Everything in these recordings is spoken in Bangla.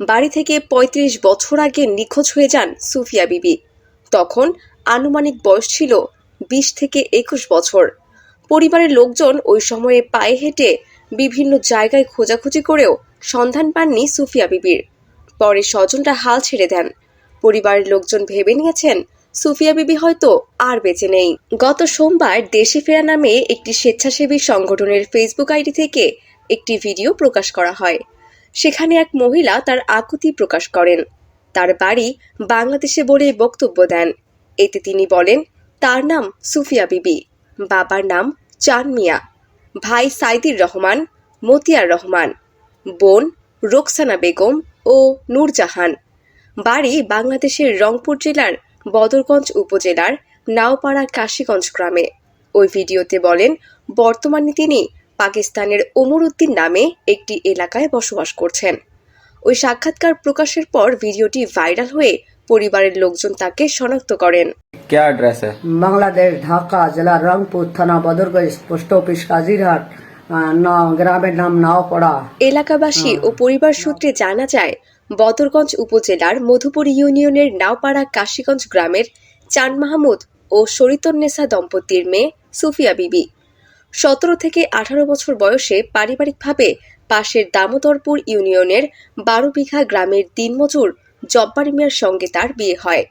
বাড়ি থেকে ৩৫ বছর আগে নিখোঁজ হয়ে যান সুফিয়া বিবি। তখন আনুমানিক বয়স ছিল বিশ থেকে একুশ বছর। পরিবারের লোকজন ওই সময়ে পায়ে হেঁটে বিভিন্ন জায়গায় খোঁজাখুঁজি করেও সন্ধান পাননি সুফিয়া বিবির। পরে স্বজনরা হাল ছেড়ে দেন। পরিবারের লোকজন ভেবে নিয়েছেন সুফিয়া বিবি হয়তো আর বেঁচে নেই। গত সোমবার দেশে ফেরা নামে একটি স্বেচ্ছাসেবী সংগঠনের ফেসবুক আইডি থেকে একটি ভিডিও প্রকাশ করা হয়। সেখানে এক মহিলা তার আকুতি প্রকাশ করেন। তার বাড়ি বাংলাদেশে বলে বক্তব্য দেন। এতে তিনি বলেন, তার নাম সুফিয়া বিবি, বাবার নাম চান মিয়া, ভাই সাইদির রহমান, মতিয়ার রহমান, বোন রোকসানা বেগম ও নূরজাহান। বাড়ি বাংলাদেশের রংপুর জেলার বদরগঞ্জ উপজেলার নাওপাড়া কাশীগঞ্জ গ্রামে। ওই ভিডিওতে বলেন, বর্তমানে তিনি পাকিস্তানের ওমর উদ্দিন নামে একটি এলাকায় বসবাস করছেন ওই সাক্ষাৎকার প্রকাশের পর ভিডিওটি ভাইরাল হয়ে পরিবারের লোকজন তাকে শনাক্ত করেন क्या एड्रेस है বাংলাদেশ ঢাকা জেলা রংপুর থানা বদরগঞ্জ পোস্ট অফিস কাজিরহাট আহ, ন- গ্রামের নাম নাওপাড়া এলাকাবাসী ও পরিবার সূত্রে জানা যায় বদরগঞ্জ উপজেলার মধুপুর ইউনিয়নের নাওপাড়া কাশীগঞ্জ গ্রামের চান মাহমুদ ও শরীতন্নেসা দম্পতির মেয়ে সুফিয়া বিবি সতেরো থেকে আঠারো বছর বয়সে পারিবারিকভাবে পাশের দামোদরপুর ইউনিয়নের বারো বিঘা গ্রামের দিনমজুর জব্বার মিয়ার সঙ্গে তার বিয়ে হয়।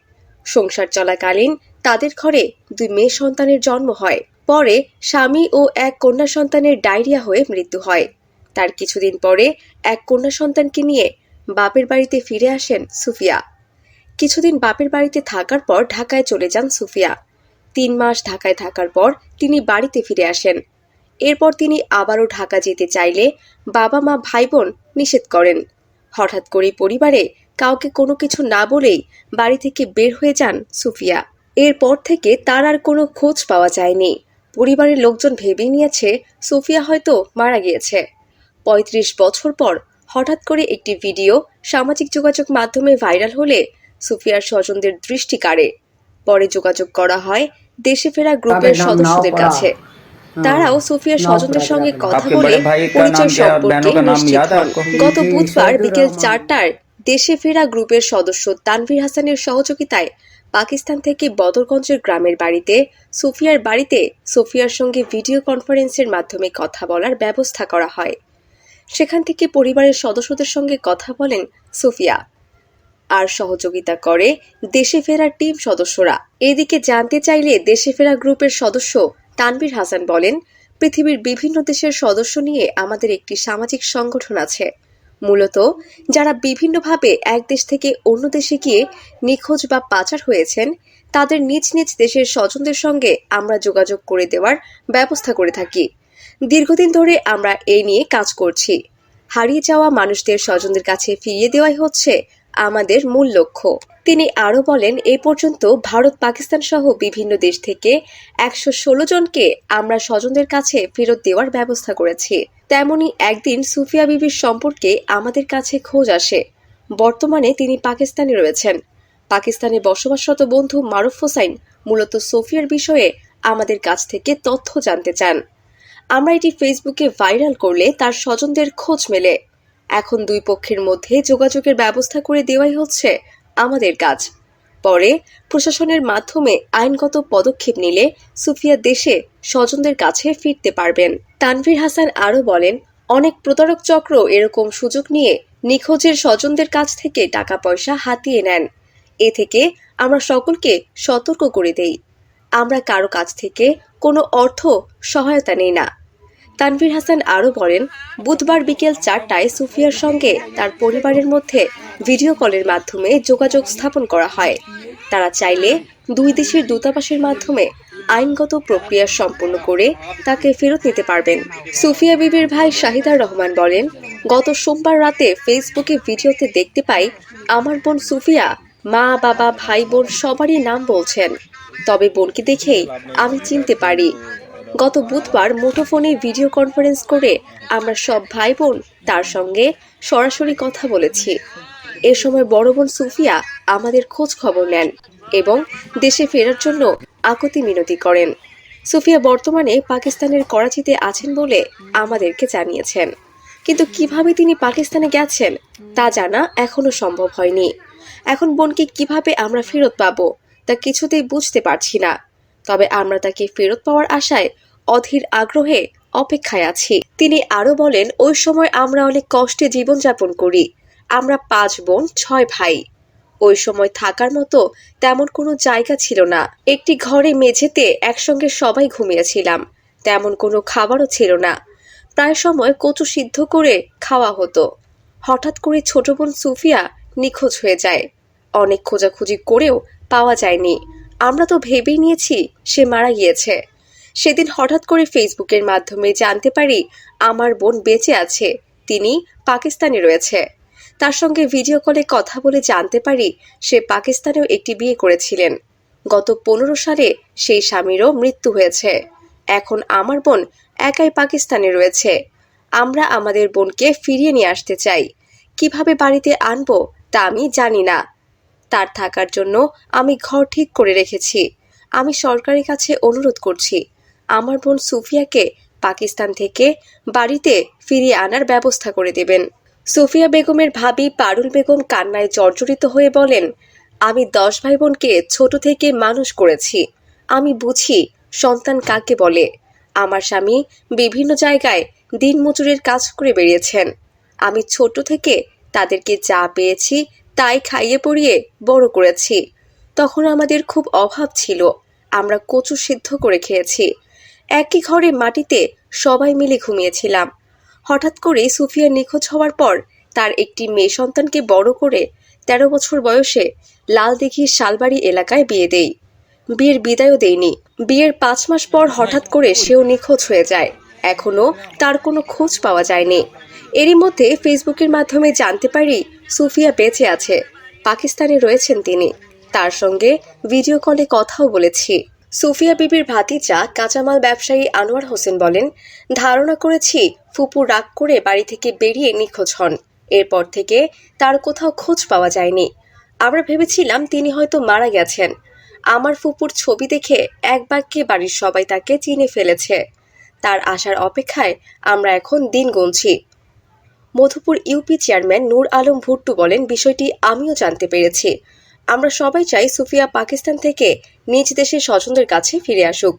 সংসার চলাকালীন তাদের ঘরে দুই মেয়ে সন্তানের জন্ম হয়। পরে স্বামী ও এক কন্যা সন্তানের ডায়রিয়া হয়ে মৃত্যু হয়। তার কিছুদিন পরে এক কন্যা সন্তানকে নিয়ে বাপের বাড়িতে ফিরে আসেন সুফিয়া। কিছুদিন বাপের বাড়িতে থাকার পর ঢাকায় চলে যান সুফিয়া। তিন মাস ঢাকায় থাকার পর তিনি বাড়িতে ফিরে আসেন। এরপর তিনি আবারও ঢাকা যেতে চাইলে বাবা মা ভাই বোন নিষেধ করেন। হঠাৎ করে পরিবারে কাউকে কোনো কিছু না বলেই বাড়ি থেকে বের হয়ে যান সুফিয়া। এরপর থেকে তার আর কোনো খোঁজ পাওয়া যায়নি। পরিবারের লোকজন ভেবে নিয়েছে সুফিয়া হয়তো মারা গিয়েছে। পঁয়ত্রিশ বছর পর হঠাৎ করে একটি ভিডিও সামাজিক যোগাযোগ মাধ্যমে ভাইরাল হলে সুফিয়ার স্বজনদের দৃষ্টি কাড়ে। পরে যোগাযোগ করা হয় দেশে ফেরা গ্রুপের সদস্যদের কাছে। তারাও সুফিয়া স্বজনদের সঙ্গে কথা বলে পরিচয় সম্পর্কে নিশ্চিত গত বুধবার বিকেল চারটার দেশে ফেরা গ্রুপের সদস্য তানভীর হাসানের সহযোগিতায় পাকিস্তান থেকে বদরগঞ্জের গ্রামের বাড়িতে সুফিয়ার বাড়িতে সুফিয়ার সঙ্গে ভিডিও কনফারেন্সের মাধ্যমে কথা বলার ব্যবস্থা করা হয়। সেখান থেকে পরিবারের সদস্যদের সঙ্গে কথা বলেন সুফিয়া। আর সহযোগিতা করে দেশে ফেরা টিম সদস্যরা। এদিকে জানতে চাইলে দেশে ফেরা গ্রুপের সদস্য তানভীর হাসান বলেন, পৃথিবীর বিভিন্ন দেশের সদস্য নিয়ে আমাদের একটি সামাজিক সংগঠন আছে। মূলত যারা বিভিন্নভাবে এক দেশ থেকে অন্য দেশে গিয়ে নিখোঁজ বা পাচার হয়েছেন, তাদের নিজ নিজ দেশের স্বজনদের সঙ্গে আমরা যোগাযোগ করে দেওয়ার ব্যবস্থা করে থাকি। দীর্ঘদিন ধরে আমরা এই নিয়ে কাজ করছি। হারিয়ে যাওয়া মানুষদের স্বজনদের কাছে ফিরিয়ে দেওয়াই হচ্ছে আমাদের মূল লক্ষ্য। তিনি আরও বলেন, এ পর্যন্ত ভারত, পাকিস্তান সহ বিভিন্ন দেশ থেকে একশো ষোলো জনকে আমরা স্বজনদের কাছে ফেরত দেওয়ার ব্যবস্থা করেছি। তেমনি একদিন সুফিয়া বিবির সম্পর্কে আমাদের কাছে খোঁজ আসে। বর্তমানে তিনি পাকিস্তানে রয়েছেন। পাকিস্তানে বসবাসরত বন্ধু মারুফ হোসাইন মূলত সোফিয়ার বিষয়ে আমাদের কাছ থেকে তথ্য জানতে চান। আমরা এটি ফেসবুকে ভাইরাল করলে তার স্বজনদের খোঁজ মেলে। এখন দুই পক্ষের মধ্যে যোগাযোগের ব্যবস্থা করে দেওয়াই হচ্ছে আমাদের কাজ। পরে প্রশাসনের মাধ্যমে আইনগত পদক্ষেপ নিলে সুফিয়া দেশে স্বজনদের কাছে ফিরতে পারবেন। তানভীর হাসান আরও বলেন, অনেক প্রতারক চক্র এরকম সুযোগ নিয়ে নিখোঁজের স্বজনদের কাছ থেকে টাকা পয়সা হাতিয়ে নেন। এ থেকে আমরা সকলকে সতর্ক করে দেই। আমরা কারও কাছ থেকে কোনো অর্থ, সহায়তা নেই না। তানভীর হাসান আরও বলেন, বুধবার বিকেল চারটায় সুফিয়ার সঙ্গে তার পরিবারের মধ্যে ভিডিও কলের মাধ্যমে যোগাযোগ স্থাপন করা হয়। তারা চাইলে দুই দেশের দূতাবাসের মাধ্যমে আইনগত প্রক্রিয়া সম্পন্ন করে তাকে ফেরত নিতে পারবেন। সুফিয়া বিবির ভাই শাহিদার রহমান বলেন, গত সোমবার রাতে ফেসবুকে ভিডিওতে দেখতে পাই, আমার বোন সুফিয়া মা, বাবা, ভাই, বোন সবারই নাম বলছেন। তবে বোনকে দেখেই আমি চিনতে পারি। গত বুধবার মুঠোফোনে ভিডিও কনফারেন্স করে আমরা সব ভাই বোন তার সঙ্গে সরাসরি কথা বলেছি। এ সময় বড় বোন সুফিয়া আমাদের খোঁজ খবর নেন এবং দেশে ফেরার জন্য আকতি মিনতি করেন। সুফিয়া বর্তমানে পাকিস্তানের করাচিতে আছেন বলে আমাদেরকে জানিয়েছেন। কিন্তু কীভাবে তিনি পাকিস্তানে গেছেন তা জানা এখনও সম্ভব হয়নি। এখন বোনকে কীভাবে আমরা ফেরত পাবো তা কিছুতেই বুঝতে পারছি না। তবে আমরা তাকে ফেরত পাওয়ার আশায় অধীর আগ্রহে অপেক্ষায় আছি। তিনি আরও বলেন, ওই সময় আমরা অনেক কষ্টে জীবনযাপন করি। আমরা পাঁচ বোন, ছয় ভাই। ওই সময় থাকার মতো তেমন কোনো জায়গা ছিল না। একটি ঘরে মেঝেতে একসঙ্গে সবাই ঘুমিয়েছিলাম। তেমন কোনো খাবারও ছিল না। প্রায় সময় কচু সিদ্ধ করে খাওয়া হতো। হঠাৎ করে ছোট বোন সুফিয়া নিখোঁজ হয়ে যায়। অনেক খোঁজাখুঁজি করেও পাওয়া যায়নি। আমরা তো ভেবেই নিয়েছি সে মারা গিয়েছে। সেদিন হঠাৎ করে ফেসবুকের মাধ্যমে জানতে পারি আমার বোন বেঁচে আছে, তিনি পাকিস্তানে রয়েছে। তার সঙ্গে ভিডিও কলে কথা বলে জানতে পারি সে পাকিস্তানেও একটি বিয়ে করেছিলেন। গত পনেরো সালে সেই স্বামীরও মৃত্যু হয়েছে। এখন আমার বোন একাই পাকিস্তানে রয়েছে। আমরা আমাদের বোনকে ফিরিয়ে নিয়ে আসতে চাই। কীভাবে বাড়িতে আনব তা আমি জানি না। তার থাকার জন্য আমি ঘর ঠিক করে রেখেছি। আমি সরকারের কাছে অনুরোধ করছি। আমার বোন সুফিয়াকে পাকিস্তান থেকে বাড়িতে ফিরিয়ে আনার ব্যবস্থা করে দেবেন। সুফিয়া বেগমের ভাবি পারুল বেগম কান্নায় জর্জরিত হয়ে বলেন, আমি দশ ভাই বোনকে ছোট থেকে মানুষ করেছি। আমি বুঝি সন্তান কাকে বলে। আমার স্বামী বিভিন্ন জায়গায় দিন মজুরের কাজ করে বেরিয়েছেন। আমি ছোট থেকে তাদেরকে যা পেয়েছি তাই খাইয়ে পড়িয়ে বড় করেছি। তখন আমাদের খুব অভাব ছিল। আমরা কচু সিদ্ধ করে খেয়েছি। একই ঘরে মাটিতে সবাই মিলে ঘুমিয়েছিলাম। হঠাৎ করে সুফিয়া নিখোঁজ হওয়ার পর তার একটি মেয়ে সন্তানকে বড় করে তেরো বছর বয়সে লালদিঘির শালবাড়ি এলাকায় বিয়ে দেই। বিয়ের বিদায়ও দেয়নি বিয়ের পাঁচ মাস পর হঠাৎ করে সেও নিখোঁজ হয়ে যায়। এখনও তার কোনো খোঁজ পাওয়া যায়নি। এরই মধ্যে ফেসবুকের মাধ্যমে জানতে পারি সুফিয়া বেঁচে আছে। পাকিস্তানে রয়েছেন তিনি। তার সঙ্গে ভিডিও কলে কথাও বলেছি। সুফিয়া বিবির ভাতিজা কাঁচামাল ব্যবসায়ী আনোয়ার হোসেন বলেন, ধারণা করেছি ফুপু রাগ করে বাড়ি থেকে বেরিয়ে নিখোঁজ হন। এরপর থেকে তার কোথাও খোঁজ পাওয়া যায়নি। আমরা ভেবেছিলাম তিনি হয়তো মারা গেছেন। আমার ফুপুর ছবি দেখে এক বাক্যে বাড়ির সবাই তাকে চিনে ফেলেছে। তার আসার অপেক্ষায় আমরা এখন দিন গুনছি। মধুপুর ইউপি চেয়ারম্যান নূর আলম ভুট্টু বলেন, বিষয়টি আমিও জানতে পেরেছি। আমরা সবাই চাই সুফিয়া পাকিস্তান থেকে নিজ দেশের স্বজনদের কাছে ফিরে আসুক।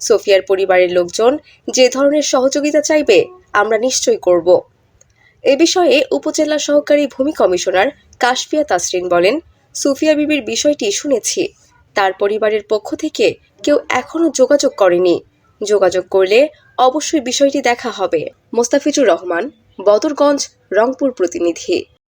সোফিয়ার পরিবারের লোকজন যে ধরনের সহযোগিতা চাইবে, আমরা নিশ্চয়ই করব। এ বিষয়ে উপজেলা সহকারী ভূমি কমিশনার কাশফিয়া তাসরিন বলেন, সুফিয়া বিবির বিষয়টি শুনেছি। তার পরিবারের পক্ষ থেকে কেউ এখনও যোগাযোগ করেনি। যোগাযোগ করলে অবশ্যই বিষয়টি দেখা হবে। মোস্তাফিজুর রহমান বদরগঞ্জ রংপুর প্রতিনিধি।